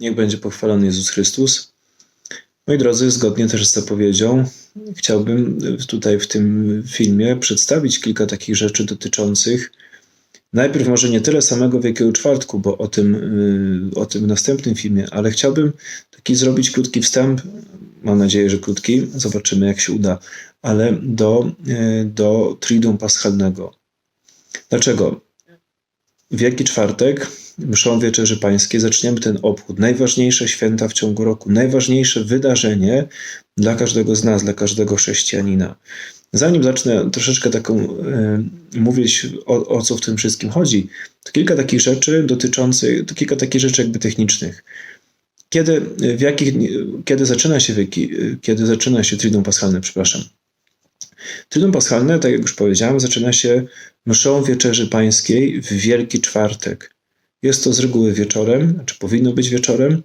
Niech będzie pochwalony Jezus Chrystus. Moi drodzy, zgodnie też z zapowiedzią, chciałbym tutaj w tym filmie przedstawić kilka takich rzeczy dotyczących najpierw może nie tyle samego Wielkiego Czwartku, bo o tym, y, o tym w następnym filmie, ale chciałbym taki zrobić krótki wstęp, mam nadzieję, że krótki, zobaczymy jak się uda, ale do, y, do Triduum Paschalnego. Dlaczego? Wielki Czwartek mszą Wieczerzy Pańskiej zaczniemy ten obchód. Najważniejsze święta w ciągu roku, najważniejsze wydarzenie dla każdego z nas, dla każdego chrześcijanina. Zanim zacznę troszeczkę taką y, mówić o, o, co w tym wszystkim chodzi, to kilka takich rzeczy dotyczących, to kilka takich rzeczy jakby technicznych. Kiedy, w jakich, kiedy zaczyna się wieki, kiedy zaczyna się Triduum Paschalne, przepraszam. Triduum Paschalne, tak jak już powiedziałem, zaczyna się mszą Wieczerzy Pańskiej w Wielki Czwartek. Jest to z reguły wieczorem, czy powinno być wieczorem,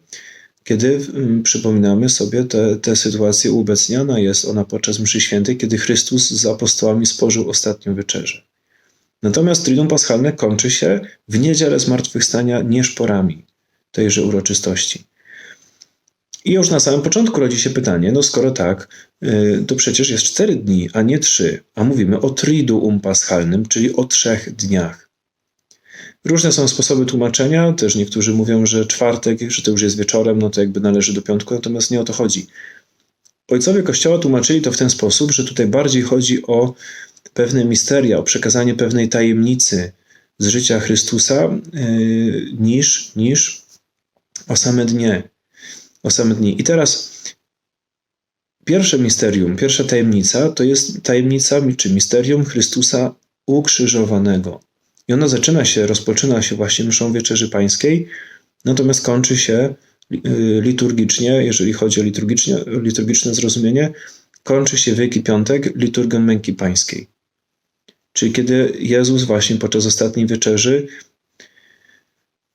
kiedy mm, przypominamy sobie tę, tę sytuację uobecniona jest ona podczas mszy świętej, kiedy Chrystus z apostołami spożył ostatnią wieczerzę. Natomiast Triduum Paschalne kończy się w niedzielę zmartwychwstania nieszporami tejże uroczystości. I już na samym początku rodzi się pytanie, no skoro tak, y, to przecież jest cztery dni, a nie trzy, a mówimy o Triduum Paschalnym, czyli o trzech dniach. Różne są sposoby tłumaczenia, też niektórzy mówią, że czwartek, że to już jest wieczorem, no to jakby należy do piątku, natomiast nie o to chodzi. Ojcowie Kościoła tłumaczyli to w ten sposób, że tutaj bardziej chodzi o pewne misteria, o przekazanie pewnej tajemnicy z życia Chrystusa yy, niż, niż o same dnie. O same dni. I teraz pierwsze misterium, pierwsza tajemnica to jest tajemnica czy misterium Chrystusa ukrzyżowanego. I ona zaczyna się, rozpoczyna się właśnie mszą Wieczerzy Pańskiej, natomiast kończy się y, liturgicznie, jeżeli chodzi o liturgiczne, liturgiczne zrozumienie, kończy się Wielki Piątek liturgią Męki Pańskiej. Czyli kiedy Jezus właśnie podczas ostatniej wieczerzy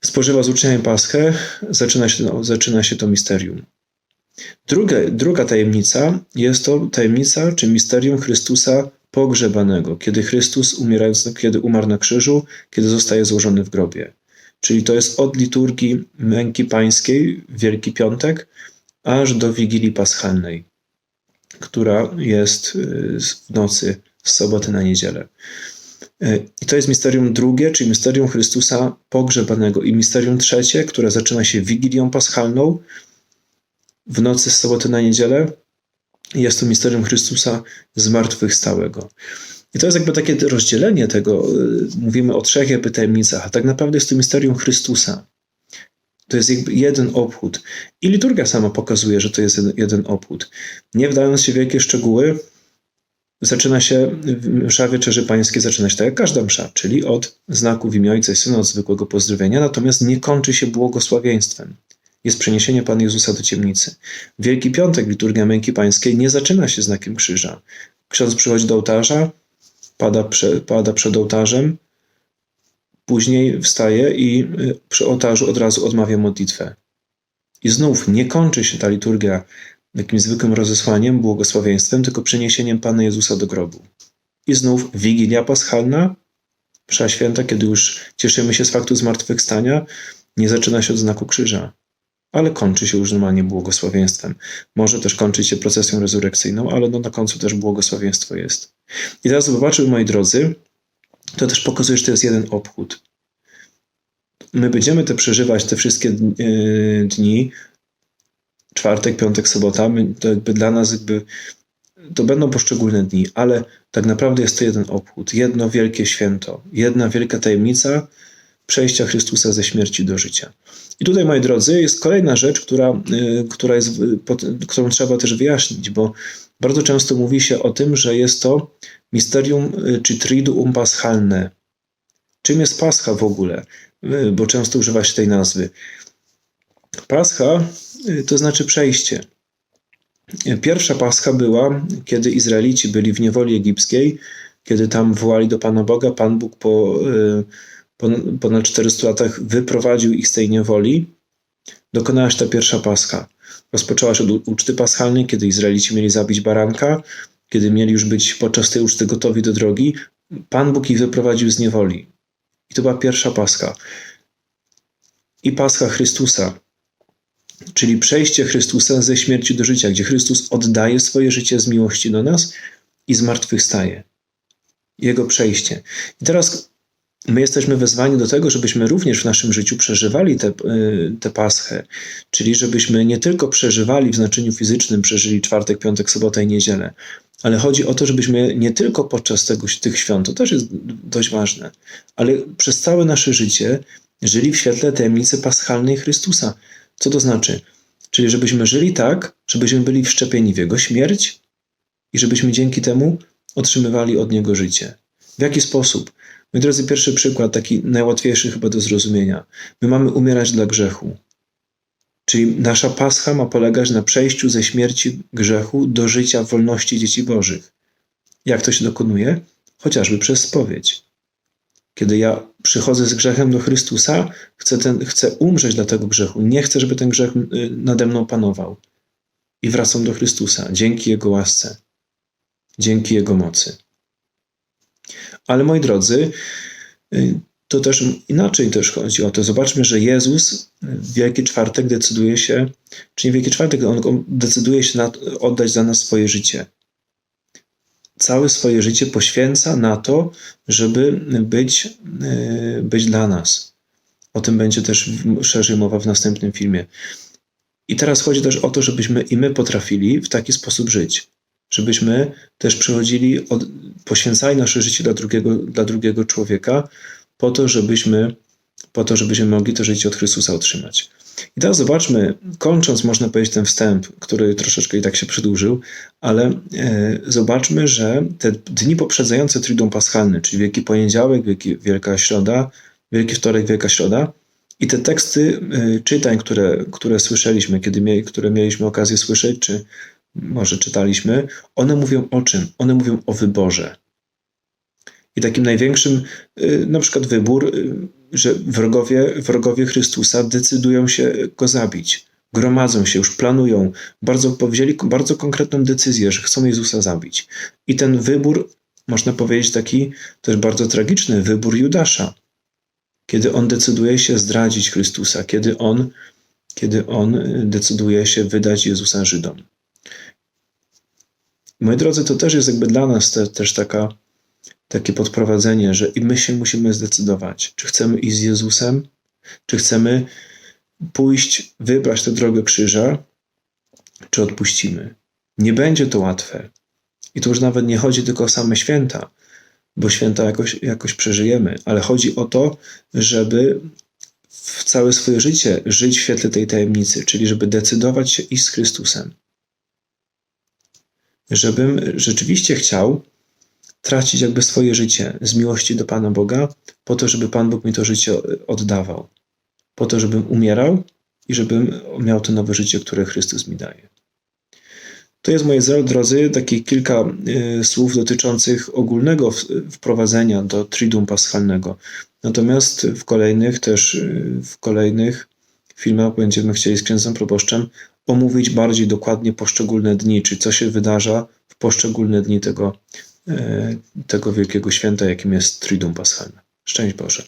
spożywa z uczniami Paschę, zaczyna się, no, zaczyna się to misterium. Druga, druga tajemnica jest to tajemnica czy misterium Chrystusa pogrzebanego, kiedy Chrystus umierając, kiedy umarł na krzyżu, kiedy zostaje złożony w grobie. Czyli to jest od liturgii męki pańskiej, Wielki Piątek, aż do Wigilii Paschalnej, która jest y, w nocy z soboty na niedzielę. I to jest misterium drugie, czyli misterium Chrystusa pogrzebanego. I misterium trzecie, które zaczyna się Wigilią Paschalną w nocy z soboty na niedzielę, jest to misterium Chrystusa zmartwychwstałego. I to jest jakby takie rozdzielenie tego, y, mówimy o trzech jakby tajemnicach, a tak naprawdę jest to misterium Chrystusa. To jest jakby jeden obchód. I liturgia sama pokazuje, że to jest jeden obchód. Nie wdając się w wielkie szczegóły, zaczyna się, msza Wieczerzy Pańskie zaczyna się tak jak każda msza, czyli od znaku w imię Ojca i Syna, od zwykłego pozdrowienia, natomiast nie kończy się błogosławieństwem jest przeniesienie Pana Jezusa do ciemnicy. Wielki Piątek, liturgia męki pańskiej, nie zaczyna się znakiem krzyża. Ksiądz przychodzi do ołtarza, pada, prze, pada przed ołtarzem, później wstaje i y, przy ołtarzu od razu odmawia modlitwę. I znów nie kończy się ta liturgia jakimś zwykłym rozesłaniem, błogosławieństwem, tylko przeniesieniem Pana Jezusa do grobu. I znów Wigilia Paschalna, msza święta, kiedy już cieszymy się z faktu zmartwychwstania, nie zaczyna się od znaku krzyża ale kończy się już normalnie błogosławieństwem. Może też kończyć się procesją rezurekcyjną, ale no na końcu też błogosławieństwo jest. I teraz zobaczymy, moi drodzy, to też pokazuje, że to jest jeden obchód. My będziemy te przeżywać, te wszystkie e, dni, czwartek, piątek, sobota, my, to jakby dla nas jakby to będą poszczególne dni, ale tak naprawdę jest to jeden obchód, jedno wielkie święto, jedna wielka tajemnica przejścia Chrystusa ze śmierci do życia. I tutaj, moi drodzy, jest kolejna rzecz, która, y, która jest, którą trzeba też wyjaśnić, bo bardzo często mówi się o tym, że jest to misterium y, czy triduum paschalne. Czym jest pascha w ogóle? Y, bo często używa się tej nazwy. Pascha to znaczy przejście. Pierwsza pascha była, kiedy Izraelici byli w niewoli egipskiej, kiedy tam wołali do Pana Boga, Pan Bóg po ponad 400 latach wyprowadził ich z tej niewoli, dokonała się ta pierwsza paska. Rozpoczęła się od uczty paschalnej, kiedy Izraelici mieli zabić baranka, kiedy mieli już być podczas tej uczty gotowi do drogi. Pan Bóg ich wyprowadził z niewoli. I to była pierwsza paska. I pascha Chrystusa, czyli przejście Chrystusa ze śmierci do życia, gdzie Chrystus oddaje swoje życie z miłości do nas i zmartwychwstaje. Jego przejście. I teraz my jesteśmy wezwani do tego, żebyśmy również w naszym życiu przeżywali tę te paschę, czyli żebyśmy nie tylko przeżywali w znaczeniu fizycznym, przeżyli czwartek, piątek, sobotę i niedzielę, ale chodzi o to, żebyśmy nie tylko podczas tego, tych świąt, to też jest dość ważne, ale przez całe nasze życie żyli w świetle tajemnicy paschalnej Chrystusa. Co to znaczy? Czyli żebyśmy żyli tak, żebyśmy byli wszczepieni w Jego śmierć i żebyśmy dzięki temu otrzymywali od Niego życie. W jaki sposób? Moi drodzy, pierwszy przykład, taki najłatwiejszy chyba do zrozumienia. My mamy umierać dla grzechu. Czyli nasza pascha ma polegać na przejściu ze śmierci grzechu do życia wolności dzieci Bożych. Jak to się dokonuje? Chociażby przez spowiedź. Kiedy ja przychodzę z grzechem do Chrystusa, chcę, ten, chcę umrzeć dla tego grzechu. Nie chcę, żeby ten grzech y, nade mną panował. I wracam do Chrystusa dzięki Jego łasce, dzięki Jego mocy. Ale moi drodzy, y, to też inaczej też chodzi o to. Zobaczmy, że Jezus w Wielki Czwartek decyduje się, czyli w Wielki Czwartek On decyduje się oddać za nas swoje życie. Całe swoje życie poświęca na to, żeby być, e, być dla nas. O tym będzie też szerzej mowa w następnym filmie. I teraz chodzi też o to, żebyśmy i my potrafili w taki sposób żyć. Żebyśmy też przychodzili, od, poświęcali nasze życie dla drugiego, dla drugiego człowieka, po to, żebyśmy, po to, żebyśmy mogli to życie od Chrystusa otrzymać. I teraz zobaczmy, kończąc, można powiedzieć, ten wstęp, który troszeczkę i tak się przedłużył, ale e, zobaczmy, że te dni poprzedzające Triduum Paschalny, czyli Wielki Poniedziałek, Wielki, Wielka Środa, Wielki Wtorek, Wielka Środa, i te teksty e, czytań, które, które słyszeliśmy, kiedy mie, które mieliśmy okazję słyszeć, czy może czytaliśmy, one mówią o czym? One mówią o wyborze. I takim największym, y, na przykład wybór, że wrogowie, wrogowie Chrystusa decydują się go zabić. Gromadzą się, już planują, bardzo powzięli bardzo konkretną decyzję, że chcą Jezusa zabić. I ten wybór, można powiedzieć, taki też bardzo tragiczny, wybór Judasza. Kiedy on decyduje się zdradzić Chrystusa, kiedy on, kiedy on decyduje się wydać Jezusa Żydom. Moi drodzy, to też jest jakby dla nas te, też taka takie podprowadzenie, że i my się musimy zdecydować, czy chcemy iść z Jezusem, czy chcemy pójść, wybrać tę drogę krzyża, czy odpuścimy. Nie będzie to łatwe. I tu już nawet nie chodzi tylko o same święta, bo święta jakoś, jakoś przeżyjemy, ale chodzi o to, żeby w całe swoje życie żyć w świetle tej tajemnicy, czyli żeby decydować się iść z Chrystusem. Żebym rzeczywiście chciał tracić jakby swoje życie z miłości do Pana Boga, po to, żeby Pan Bóg mi to życie oddawał. Po to, żebym umierał i żebym miał to nowe życie, które Chrystus mi daje. To jest, moje drodzy, takie kilka y, słów dotyczących ogólnego wprowadzenia do Triduum Paschalnego. Natomiast w kolejnych też, y, w kolejnych filmach będziemy chcieli z księdzem proboszczem omówić bardziej dokładnie poszczególne dni, czy co się wydarza w poszczególne dni tego tego wielkiego święta, jakim jest Triduum Paschalne. Szczęść Boże.